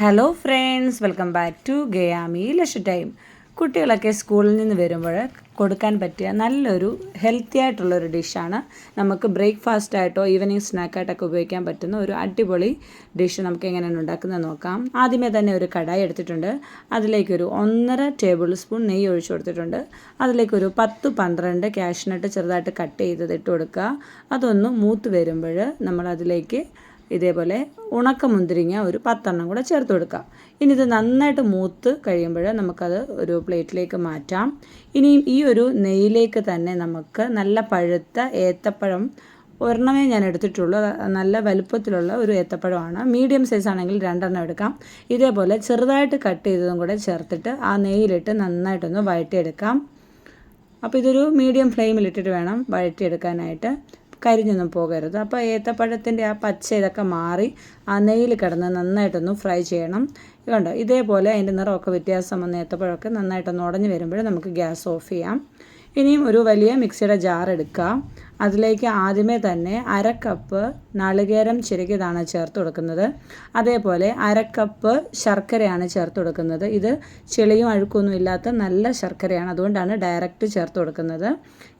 Hello friends welcome back to ഗയാമി ലഷ് time കുട്ടികളൊക്കെ സ്കൂളിൽ നിന്ന് വരുമ്പോൾ കൊടുക്കാൻ പറ്റിയ നല്ലൊരു ഹെൽത്തി ആയിട്ടുള്ളൊരു ഡിഷാണ് നമുക്ക് ബ്രേക്ക്ഫാസ്റ്റ് ആയിട്ടോ ഈവനിങ് സ്നാക്കായിട്ടൊക്കെ ഉപയോഗിക്കാൻ പറ്റുന്ന ഒരു അടിപൊളി ഡിഷ് നമുക്ക് എങ്ങനെയാണ് ഉണ്ടാക്കുന്നത് നോക്കാം. ആദ്യമേ തന്നെ ഒരു കടായി എടുത്തിട്ടുണ്ട്. അതിലേക്കൊരു ഒന്നര ടേബിൾ സ്പൂൺ നെയ്യ് ഒഴിച്ചു കൊടുത്തിട്ടുണ്ട്. അതിലേക്കൊരു പത്ത് പന്ത്രണ്ട് ക്യാഷ്നട്ട് ചെറുതായിട്ട് കട്ട് ചെയ്തത് ഇട്ട് കൊടുക്കുക. അതൊന്ന് മൂത്ത് വരുമ്പോൾ നമ്മൾ അതിലേക്ക് ഇതേപോലെ ഉണക്ക മുന്തിരിങ്ങ ഒരു പത്തെണ്ണം കൂടെ ചേർത്ത് കൊടുക്കാം. ഇനി ഇത് നന്നായിട്ട് മൂത്ത് കഴിയുമ്പോൾ നമുക്കത് ഒരു പ്ലേറ്റിലേക്ക് മാറ്റാം. ഇനിയും ഈ ഒരു നെയ്യിലേക്ക് തന്നെ നമുക്ക് നല്ല പഴുത്ത ഏത്തപ്പഴം ഒരെണ്ണമേ ഞാൻ എടുത്തിട്ടുള്ളൂ. നല്ല വലുപ്പത്തിലുള്ള ഒരു ഏത്തപ്പഴമാണ്. മീഡിയം സൈസ് ആണെങ്കിൽ രണ്ടെണ്ണം എടുക്കാം. ഇതേപോലെ ചെറുതായിട്ട് കട്ട് ചെയ്തതും കൂടെ ചേർത്തിട്ട് ആ നെയ്യിലിട്ട് നന്നായിട്ടൊന്ന് വഴറ്റിയെടുക്കാം. അപ്പോൾ ഇതൊരു മീഡിയം ഫ്ലെയിമിലിട്ടിട്ട് വേണം വഴറ്റിയെടുക്കാനായിട്ട്. കരിഞ്ഞൊന്നും പോകരുത്. അപ്പോൾ ഏത്തപ്പഴത്തിന്റെ ആ പച്ച ഇതൊക്കെ മാറി ആ നെയ്യിൽ കിടന്ന് നന്നായിട്ടൊന്ന് ഫ്രൈ ചെയ്യണം. കണ്ടോ? ഇതേപോലെ അതിന്റെ നിറമൊക്കെ വ്യത്യാസം വന്ന ഏത്തപ്പഴമൊക്കെ നന്നായിട്ടൊന്ന് ഉടഞ്ഞു വരുമ്പോൾ നമുക്ക് ഗ്യാസ് ഓഫ് ചെയ്യാം. ഇനിയും ഒരു വലിയ മിക്സിയുടെ ജാർ എടുക്കാം അതിലേക്ക് ആദ്യമേ തന്നെ അര കപ്പ് നാളികേരം ചിരകിയതാണ് ചേർത്ത് കൊടുക്കുന്നത്. അതേപോലെ അര കപ്പ് ശർക്കരയാണ് ചേർത്ത് കൊടുക്കുന്നത്. ഇത് ചെളിയും അഴുക്കൊന്നും ഇല്ലാത്ത നല്ല ശർക്കരയാണ്. അതുകൊണ്ടാണ് ഡയറക്റ്റ് ചേർത്ത് കൊടുക്കുന്നത്.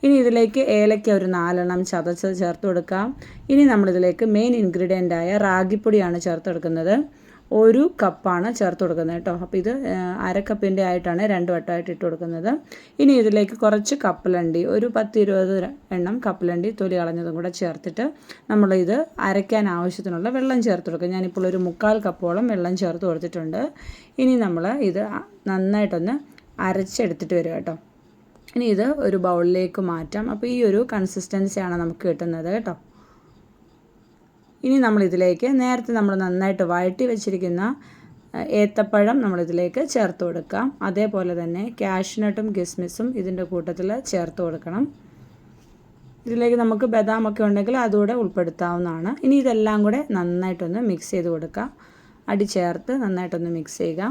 ഇനി ഇതിലേക്ക് ഏലക്ക ഒരു നാലെണ്ണം ചതച്ചത് ചേർത്ത് കൊടുക്കാം. ഇനി നമ്മളിതിലേക്ക് മെയിൻ ഇൻഗ്രീഡിയന്റായ റാഗിപ്പൊടിയാണ് ചേർത്ത് കൊടുക്കുന്നത്. ഒരു കപ്പാണ് ചേർത്ത് കൊടുക്കുന്നത് കേട്ടോ. അപ്പോൾ ഇത് അരക്കപ്പിന്റെ ആയിട്ടാണ് രണ്ട് വട്ടമായിട്ട് ഇട്ട് കൊടുക്കുന്നത്. ഇനി ഇതിലേക്ക് കുറച്ച് കപ്പലണ്ടി ഒരു പത്ത് ഇരുപത് എണ്ണം കപ്പലണ്ടി തൊലി കളഞ്ഞതും കൂടെ ചേർത്തിട്ട് നമ്മളിത് അരയ്ക്കാൻ ആവശ്യത്തിനുള്ള വെള്ളം ചേർത്ത് കൊടുക്കുക ഞാനിപ്പോൾ ഒരു മുക്കാൽ കപ്പോളം വെള്ളം ചേർത്ത് കൊടുത്തിട്ടുണ്ട്. ഇനി നമ്മൾ ഇത് നന്നായിട്ടൊന്ന് അരച്ചെടുത്തിട്ട് വരിക കേട്ടോ. ഇനി ഇത് ഒരു ബൗളിലേക്ക് മാറ്റാം. അപ്പോൾ ഈ ഒരു കൺസിസ്റ്റൻസിയാണ് നമുക്ക് കിട്ടുന്നത് കേട്ടോ. ഇനി നമ്മളിതിലേക്ക് നേരത്തെ നമ്മൾ നന്നായിട്ട് വഴറ്റി വെച്ചിരിക്കുന്ന ഏത്തപ്പഴം നമ്മളിതിലേക്ക് ചേർത്ത് കൊടുക്കാം. അതേപോലെ തന്നെ കാഷ്നട്ടും കിസ്മിസും ഇതിന്റെ കൂട്ടത്തിൽ ചേർത്ത് കൊടുക്കണം. ഇതിലേക്ക് നമുക്ക് ബദാമൊക്കെ ഉണ്ടെങ്കിൽ അതുകൂടെ ഉൾപ്പെടുത്താവുന്നതാണ്. ഇനി ഇതെല്ലാം കൂടെ നന്നായിട്ടൊന്ന് മിക്സ് ചെയ്ത് കൊടുക്കാം. അടി ചേർത്ത് നന്നായിട്ടൊന്ന് മിക്സ് ചെയ്യുക.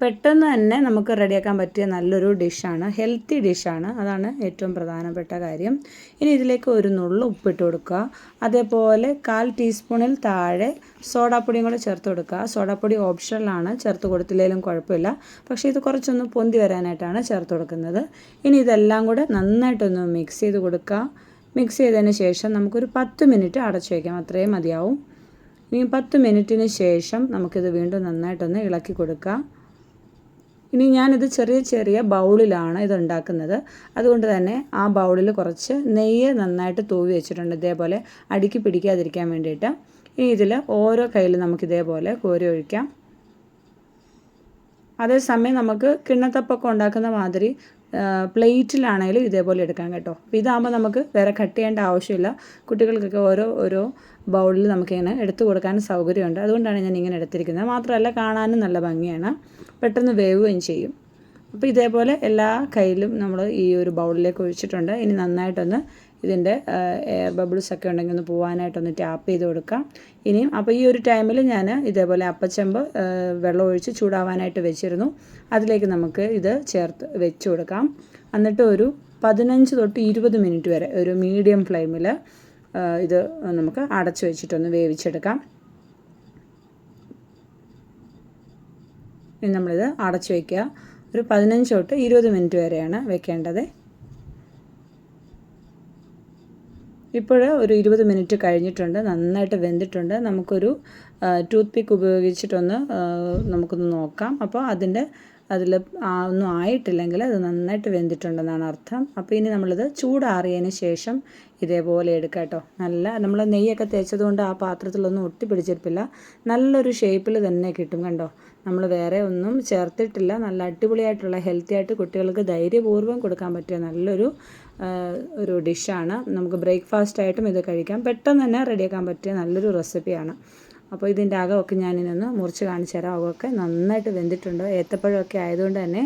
പെട്ടെന്ന് തന്നെ നമുക്ക് റെഡിയാക്കാൻ പറ്റിയ നല്ലൊരു ഡിഷാണ്. ഹെൽത്തി ഡിഷാണ്. അതാണ് ഏറ്റവും പ്രധാനപ്പെട്ട കാര്യം. ഇനി ഇതിലേക്ക് ഒരു നുള്ളു ഉപ്പിട്ട് കൊടുക്കുക. അതേപോലെ കാൽ ടീസ്പൂണിൽ താഴെ സോഡാപ്പൊടിയും കൂടെ ചേർത്ത് കൊടുക്കുക. സോഡാപ്പൊടി ഓപ്ഷണലാണ് ചേർത്ത് കൊടുത്തില്ലെങ്കിലും കുഴപ്പമില്ല. പക്ഷേ ഇത് കുറച്ചൊന്ന് പൊന്തി വരാനായിട്ടാണ് ചേർത്ത് കൊടുക്കുന്നത്. ഇനി ഇതെല്ലാം കൂടെ നന്നായിട്ടൊന്ന് മിക്സ് ചെയ്ത് കൊടുക്കുക. മിക്സ് ചെയ്തതിന് ശേഷം നമുക്കൊരു പത്ത് മിനിറ്റ് അടച്ചു വയ്ക്കാം. അത്രയും മതിയാവും. ഇനി പത്ത് മിനിറ്റിന് ശേഷം നമുക്കിത് വീണ്ടും നന്നായിട്ടൊന്ന് ഇളക്കി കൊടുക്കുക. ഇനി ഞാനിത് ചെറിയ ചെറിയ ബൗളിലാണ് ഇത് ഉണ്ടാക്കുന്നത്. അതുകൊണ്ട് തന്നെ ആ ബൗളിൽ കുറച്ച് നെയ്യ് നന്നായിട്ട് തൂവി വെച്ചിട്ടുണ്ട്. ഇതേപോലെ അടുക്കി പിടിക്കാതിരിക്കാൻ വേണ്ടിയിട്ട്. ഇനി ഇതിൽ ഓരോ കയ്യിൽ നമുക്ക് ഇതേപോലെ കോരി ഒഴിക്കാം. അതേസമയം നമുക്ക് കിണ്ണത്തപ്പൊക്കെ ഉണ്ടാക്കുന്ന മാതിരി പ്ലേറ്റിലാണെങ്കിലും ഇതേപോലെ എടുക്കാം കേട്ടോ. അപ്പോൾ ഇതാകുമ്പോൾ നമുക്ക് വേറെ കട്ട് ചെയ്യേണ്ട ആവശ്യമില്ല. കുട്ടികൾക്കൊക്കെ ഓരോ ഓരോ ബൗളിൽ നമുക്കിങ്ങനെ എടുത്തു കൊടുക്കാൻ സൗകര്യമുണ്ട്. അതുകൊണ്ടാണ് ഞാൻ ഇങ്ങനെ എടുത്തിരിക്കുന്നത്. മാത്രമല്ല കാണാനും നല്ല ഭംഗിയാണ്. പെട്ടെന്ന് വേവുകയും ചെയ്യും. അപ്പോൾ ഇതേപോലെ എല്ലാ കയ്യിലും നമ്മൾ ഈ ഒരു ബൗളിലേക്ക് ഒഴിച്ചിട്ടുണ്ട്. ഇനി നന്നായിട്ടൊന്ന് ഇതിന്റെ എയർ ബബിൾസ് ഒക്കെ ഉണ്ടെങ്കിൽ ഒന്ന് പോകാനായിട്ടൊന്ന് ടാപ്പ് ചെയ്ത് കൊടുക്കാം. ഇനിയും അപ്പോൾ ഈ ഒരു ടൈമിൽ ഞാൻ ഇതേപോലെ അപ്പച്ചമ്പ് വെള്ളം ഒഴിച്ച് ചൂടാവാനായിട്ട് വെച്ചിരുന്നു. അതിലേക്ക് നമുക്ക് ഇത് ചേർത്ത് വെച്ച് കൊടുക്കാം. എന്നിട്ട് ഒരു പതിനഞ്ച് തൊട്ട് ഇരുപത് മിനിറ്റ് വരെ ഒരു മീഡിയം ഫ്ലെയിമിൽ ഇത് നമുക്ക് അടച്ചു വെച്ചിട്ടൊന്ന് വേവിച്ചെടുക്കാം. ഇനി നമ്മളിത് അടച്ചു വയ്ക്കുക ഒരു പതിനഞ്ച് തൊട്ട് ഇരുപത് മിനിറ്റ് വരെയാണ് വെക്കേണ്ടത്. ഇപ്പോൾ ഒരു ഇരുപത് മിനിറ്റ് കഴിഞ്ഞിട്ടുണ്ട്. നന്നായിട്ട് വെന്തിട്ടുണ്ട്. നമുക്കൊരു ടൂത്ത് പിക്ക് ഉപയോഗിച്ചിട്ടൊന്ന് നമുക്കൊന്ന് നോക്കാം. അപ്പോൾ അതിന്റെ അതിൽ ഒന്നും ആയിട്ടില്ലെങ്കിൽ അത് നന്നായിട്ട് വെന്തിട്ടുണ്ടെന്നാണ് അർത്ഥം. അപ്പോൾ ഇനി നമ്മളിത് ചൂടാറിയതിന് ശേഷം ഇതേപോലെ എടുക്കാം കേട്ടോ. നല്ല നമ്മൾ നെയ്യൊക്കെ തേച്ചതുകൊണ്ട് ആ പാത്രത്തിലൊന്നും ഒട്ടിപ്പിടിച്ചിരിപ്പില്ല നല്ലൊരു ഷേപ്പിൽ തന്നെ കിട്ടും കണ്ടോ. നമ്മൾ വേറെ ഒന്നും ചേർത്തിട്ടില്ല. നല്ല അടിപൊളിയായിട്ടുള്ള ഹെൽത്തി ആയിട്ട് കുട്ടികൾക്ക് ധൈര്യപൂർവം കൊടുക്കാൻ പറ്റിയ നല്ലൊരു ഒരു ഡിഷാണ് നമുക്ക് ബ്രേക്ക്ഫാസ്റ്റ് ആയിട്ടും ഇത് കഴിക്കാം. പെട്ടെന്ന് തന്നെ റെഡിയാക്കാൻ പറ്റിയ നല്ലൊരു റെസിപ്പിയാണ് അപ്പോൾ ഇതിന്റെ അകമൊക്കെ ഞാനിനൊന്ന് മുറിച്ച് കാണിച്ചു തരാം. അകമൊക്കെ നന്നായിട്ട് വെന്തിട്ടുണ്ട്. ഏത്തപ്പഴമൊക്കെ ആയതുകൊണ്ട് തന്നെ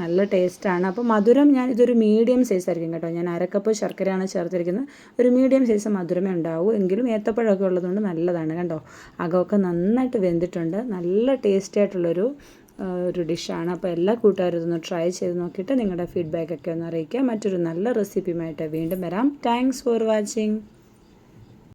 നല്ല ടേസ്റ്റാണ്. അപ്പോൾ മധുരം ഞാൻ ഇതൊരു മീഡിയം സൈസ് ആയിരിക്കും കേട്ടോ. ഞാൻ അരക്കപ്പ് ശർക്കരയാണ് ചേർത്തിരിക്കുന്നത്. ഒരു മീഡിയം സൈസ് മധുരമേ ഉണ്ടാവൂ. എങ്കിലും ഏത്തപ്പഴമൊക്കെ ഉള്ളതുകൊണ്ട് നല്ലതാണ് കണ്ടോ? അകമൊക്കെ നന്നായിട്ട് വെന്തിട്ടുണ്ട്. നല്ല ടേസ്റ്റി ആയിട്ടുള്ളൊരു ഒരു ഡിഷാണ് അപ്പോൾ എല്ലാ കൂട്ടുകാരും ഇതൊന്ന് ട്രൈ ചെയ്ത് നോക്കിയിട്ട് നിങ്ങളുടെ ഫീഡ്ബാക്ക് ഒക്കെ ഒന്ന് അറിയിക്കുക. മറ്റൊരു നല്ല റെസിപ്പിയുമായിട്ട് വീണ്ടും വരാം. Thanks for watching